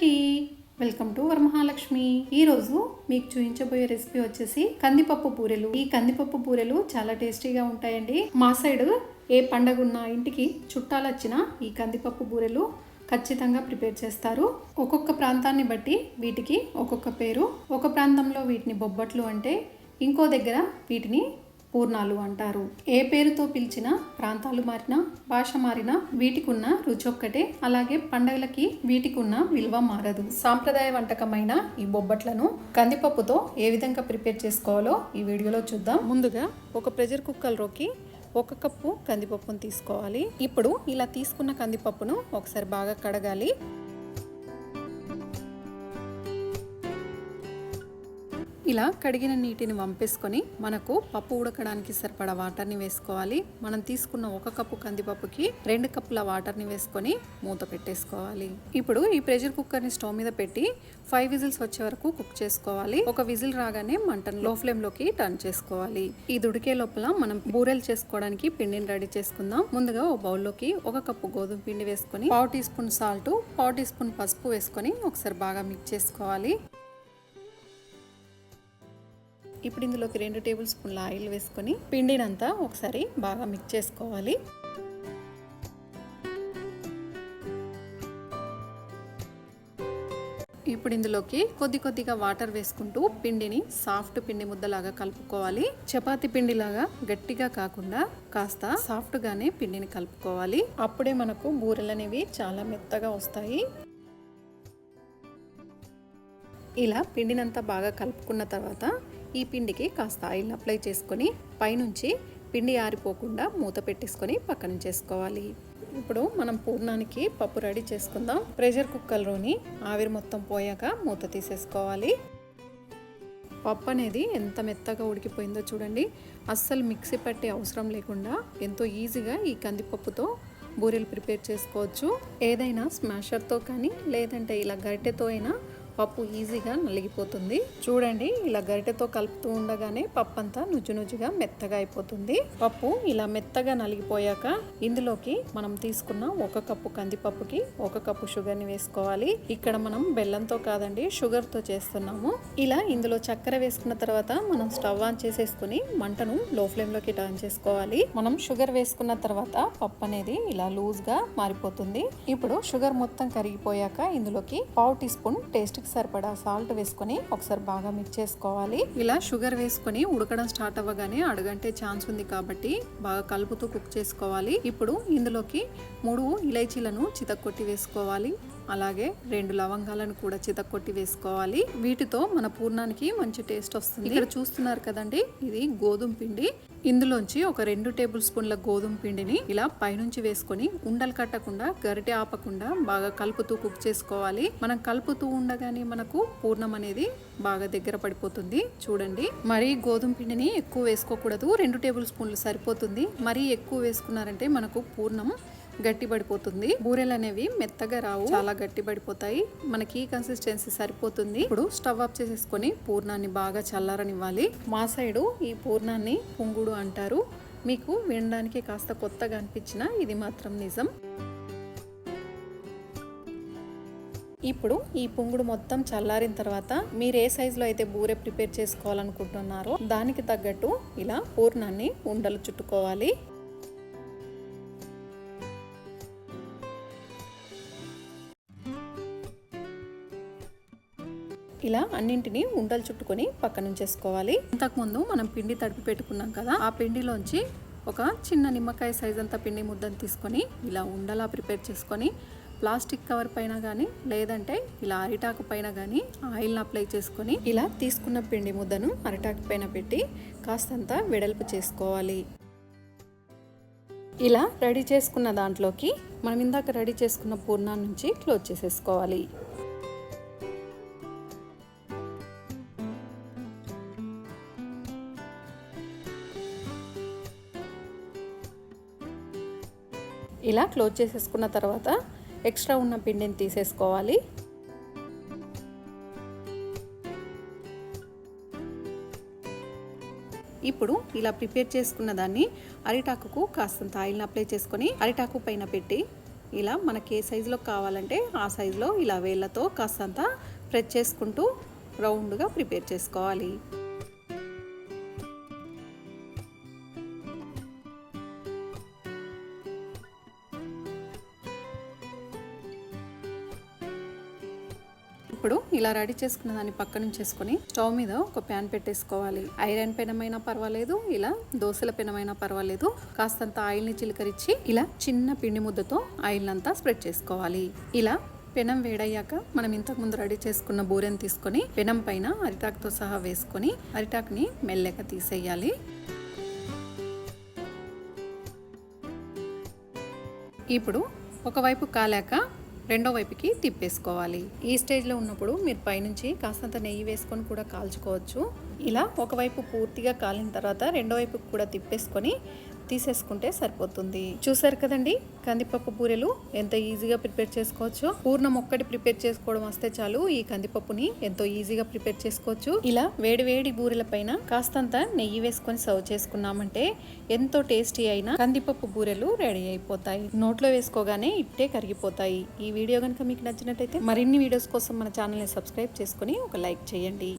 అందరికీ welcome to Varamahalakshmi. ఈ రోజు మీకు చూపించబోయే రెసిపీ వచ్చేసి కందిపప్పు బూరెలు. ఈ కందిపప్పు బూరెలు చాలా టేస్టీగా ఉంటాయండి. మా సైడ్ ఏ పండగ ఉన్న ఇంటికి చుట్టాలు వచ్చినా ఈ కందిపప్పు బూరెలు ఖచ్చితంగా ప్రిపేర్ చేస్తారు. ఒక్కొక్క ప్రాంతాన్ని బట్టి వీటికి ఒక్కొక్క పేరు. ఒక ప్రాంతంలో వీటిని బొబ్బట్లు అంటే ఇంకో దగ్గర వీటిని పూర్ణాలు అంటారు. ఏ పేరుతో పిలిచినా ప్రాంతాలు మారినా భాష మారినా వీటికున్న రుచి ఒక్కటే అలాగే పండగలకి వీటికున్న విలువ మారదు. సాంప్రదాయ వంటకమైన ఈ బొబ్బట్లను కందిపప్పుతో ఏ విధంగా ప్రిపేర్ చేసుకోవాలో ఈ వీడియోలో చూద్దాం. ముందుగా ఒక ప్రెషర్ కుక్కర్లోకి ఒక కప్పు కందిపప్పును తీసుకోవాలి. ఇప్పుడు ఇలా తీసుకున్న కందిపప్పును ఒకసారి బాగా కడగాలి. ఇలా కడిగిన నీటిని వంపేసుకొని మనకు పప్పు ఉడకడానికి సరిపడా వాటర్ని వేసుకోవాలి. మనం తీసుకున్న ఒక కప్పు కందిపప్పుకి రెండు కప్పుల వాటర్ని వేసుకొని మూత పెట్టేసుకోవాలి. ఇప్పుడు ఈ ప్రెషర్ కుక్కర్ని స్టవ్ మీద పెట్టి ఫైవ్ విజిల్స్ వచ్చే వరకు కుక్ చేసుకోవాలి. ఒక విజిల్ రాగానే మంటను లో ఫ్లేమ్లోకి టర్న్ చేసుకోవాలి. ఈ దుడికే లోపల మనం బూరెలు చేసుకోవడానికి పిండిని రెడీ చేసుకుందాం. ముందుగా ఓ బౌల్లోకి ఒక కప్పు గోధుమ పిండి వేసుకొని పావు టీ స్పూన్ సాల్ట్ పావు టీ స్పూన్ పసుపు వేసుకొని ఒకసారి బాగా మిక్స్ చేసుకోవాలి. ఇప్పుడు ఇందులోకి రెండు టేబుల్ స్పూన్ల ఆయిల్ వేసుకొని పిండినంతా ఒకసారి బాగా మిక్స్ చేసుకోవాలి. ఇప్పుడు ఇందులోకి కొద్ది కొద్దిగా వాటర్ వేసుకుంటూ పిండిని సాఫ్ట్ పిండి ముద్దలాగా కలుపుకోవాలి. చపాతి పిండిలాగా గట్టిగా కాకుండా కాస్త సాఫ్ట్గానే పిండిని కలుపుకోవాలి. అప్పుడే మనకు బూరెలు అనేవి చాలా మెత్తగా వస్తాయి. ఇలా పిండినంతా బాగా కలుపుకున్న తర్వాత ఈ పిండికి కాస్త ఆయిల్ని అప్లై చేసుకొని పైనుంచి పిండి ఆరిపోకుండా మూత పెట్టేసుకొని పక్కన చేసుకోవాలి. ఇప్పుడు మనం పూర్ణానికి పప్పు రెడీ చేసుకుందాం. ప్రెషర్ కుక్కర్లోని ఆవిరి మొత్తం పోయాక మూత తీసేసుకోవాలి. పప్పు అనేది ఎంత మెత్తగా ఉడికిపోయిందో చూడండి. అస్సలు మిక్సీ పట్టే అవసరం లేకుండా ఎంతో ఈజీగా ఈ కందిపప్పుతో బూరెలు ప్రిపేర్ చేసుకోవచ్చు. ఏదైనా స్మాషర్తో కానీ లేదంటే ఇలా గరిటెతో అయినా పప్పు ఈజీగా నలిగిపోతుంది. చూడండి ఇలా గరిటెతో కలుపుతూ ఉండగానే పప్పు అంతా నుజ్జు నుజ్జుగా మెత్తగా అయిపోతుంది. పప్పు ఇలా మెత్తగా నలిగిపోయాక ఇందులోకి మనం తీసుకున్న ఒక కప్పు కందిపప్పుకి ఒక కప్పు షుగర్ని వేసుకోవాలి. ఇక్కడ మనం బెల్లంతో కాదండి షుగర్తో చేస్తున్నాము. ఇలా ఇందులో చక్కెర వేసుకున్న తర్వాత మనం స్టవ్ ఆన్ చేసేసుకుని మంటను లో ఫ్లేమ్లోకి టర్న్ చేసుకోవాలి. మనం షుగర్ వేసుకున్న తర్వాత పప్పు అనేది ఇలా లూజ్గా మారిపోతుంది. ఇప్పుడు షుగర్ మొత్తం కరిగిపోయాక ఇందులోకి పావు టీ స్పూన్ టేస్ట్కి సరిపడా సాల్ట్ వేసుకొని ఒకసారి బాగా మిక్స్ చేసుకోవాలి. ఇలా షుగర్ వేసుకొని ఉడకడం స్టార్ట్ అవ్వగానే అడుగంటే ఛాన్స్ ఉంది కాబట్టి బాగా కలుపుతూ కుక్ చేసుకోవాలి. ఇప్పుడు ఇందులోకి మూడు ఇలైచీలను చితక్కొట్టి వేసుకోవాలి. అలాగే రెండు లవంగాలను కూడా చితక్కొట్టి వేసుకోవాలి. వీటితో మన పూర్ణానికి మంచి టేస్ట్ వస్తుంది. ఇక్కడ చూస్తున్నారు కదండి ఇది గోధుమ పిండి. ఇందులోంచి ఒక రెండు టేబుల్ స్పూన్ల గోధుమ పిండిని ఇలా పైనుంచి వేసుకొని ఉండలు కట్టకుండా గరిటె ఆపకుండా బాగా కలుపుతూ కుక్ చేసుకోవాలి. మనం కలుపుతూ ఉండగానే మనకు పూర్ణం అనేది బాగా దగ్గర పడిపోతుంది. చూడండి మరీ గోధుమ పిండిని ఎక్కువ వేసుకోకూడదు. రెండు టేబుల్ స్పూన్లు సరిపోతుంది. మరీ ఎక్కువ వేసుకున్నారంటే మనకు పూర్ణం గట్టి పడిపోతుంది బూరెలు అనేవి మెత్తగా రావు. చాలా గట్టి పడిపోతాయి మనకి కన్సిస్టెన్సీ సరిపోతుంది. ఇప్పుడు స్టవ్ ఆఫ్ చేసేసుకొని పూర్ణాన్ని బాగా చల్లారనివ్వాలి. మా సైడు ఈ పూర్ణాన్ని పుంగుడు అంటారు. మీకు వినడానికి కాస్త కొత్తగా అనిపించిన ఇది మాత్రం నిజం. ఇప్పుడు ఈ పుంగుడు మొత్తం చల్లారిన తర్వాత మీరు ఏ సైజులో అయితే బూరె ప్రిపేర్ చేసుకోవాలనుకుంటున్నారో దానికి తగ్గట్టు ఇలా పూర్ణాన్ని ఉండలు చుట్టుకోవాలి. ఇలా అన్నింటినీ ఉండలు చుట్టుకొని పక్కన ఉంచేసుకోవాలి. ఇంతకుముందు మనం పిండి తడిపి పెట్టుకున్నాం కదా ఆ పిండిలోంచి ఒక చిన్న నిమ్మకాయ సైజ్ అంతా పిండి ముద్దను తీసుకొని ఇలా ఉండలా ప్రిపేర్ చేసుకొని ప్లాస్టిక్ కవర్ పైన కానీ లేదంటే ఇలా అరిటాకు పైన కానీ ఆయిల్ని అప్లై చేసుకొని ఇలా తీసుకున్న పిండి ముద్దను అరిటాకు పైన పెట్టి కాస్తంత వెడల్పు చేసుకోవాలి. ఇలా రెడీ చేసుకున్న దాంట్లోకి మనం ఇందాక రెడీ చేసుకున్న పూర్ణాన్ని నుంచి క్లోజ్ చేసేసుకోవాలి. ఇలా క్లోజ్ చేసేసుకున్న తర్వాత ఎక్స్ట్రా ఉన్న పిండిని తీసేసుకోవాలి. ఇప్పుడు ఇలా ప్రిపేర్ చేసుకున్న దాన్ని అరిటాకుకు కాస్తంత ఆయిల్ని అప్లై చేసుకొని అరిటాకు పైన పెట్టి ఇలా మనకి ఏ సైజులో కావాలంటే ఆ సైజులో ఇలా వేళ్ళతో కాస్తంత ప్రెస్ చేసుకుంటూ రౌండ్గా ప్రిపేర్ చేసుకోవాలి. ఇప్పుడు ఇలా రెడీ చేసుకున్న దాన్ని పక్క చేసుకొని స్టవ్ మీద ఒక ప్యాన్ పెట్టేసుకోవాలి. ఐరన్ పెనమైనా పర్వాలేదు ఇలా దోశల పెనమైనా పర్వాలేదు. కాస్తంత ఆయిల్ని చిలకరించి ఇలా చిన్న పిండి ముద్దతో ఆయిల్ అంతా స్ప్రెడ్ చేసుకోవాలి. ఇలా పెనం వేడయ్యాక మనం ఇంతకు ముందు రెడీ చేసుకున్న బూరెని తీసుకొని పెనం పైన అరిటాకుతో సహా వేసుకొని అరిటాకుని మెల్లగా తీసేయాలి. ఇప్పుడు ఒకవైపు కాలాక రెండో వైపుకి తిప్పేసుకోవాలి. ఈ స్టేజ్లో ఉన్నప్పుడు మీరు పైనుంచి కాస్తంత నెయ్యి వేసుకొని కూడా కాల్చుకోవచ్చు. ఇలా ఒకవైపు పూర్తిగా కాలిన తర్వాత రెండో వైపుకి కూడా తిప్పేసుకొని తీసేసుకుంటే సరిపోతుంది. చూసారు కదండి? కందిపప్పు బూరెలు ఎంత ఈజీగా ప్రిపేర్ చేసుకోవచ్చు. పూర్ణం ఒక్కటి ప్రిపేర్ చేసుకోవడం వస్తే చాలు ఈ కందిపప్పుని ఎంతో ఈజీగా ప్రిపేర్ చేసుకోవచ్చు. ఇలా వేడి వేడి బూరెల పైన కాస్తంత నెయ్యి వేసుకొని సర్వ్ చేసుకున్నామంటే ఎంతో టేస్టీ అయిన కందిపప్పు బూరెలు రెడీ అయిపోతాయి. నోట్లో వేసుకోగానే ఇట్టే కరిగిపోతాయి. ఈ వీడియో కనుక మీకు నచ్చినట్టయితే మరిన్ని వీడియోస్ కోసం మన ఛానల్ని సబ్స్క్రైబ్ చేసుకొని ఒక లైక్ చేయండి.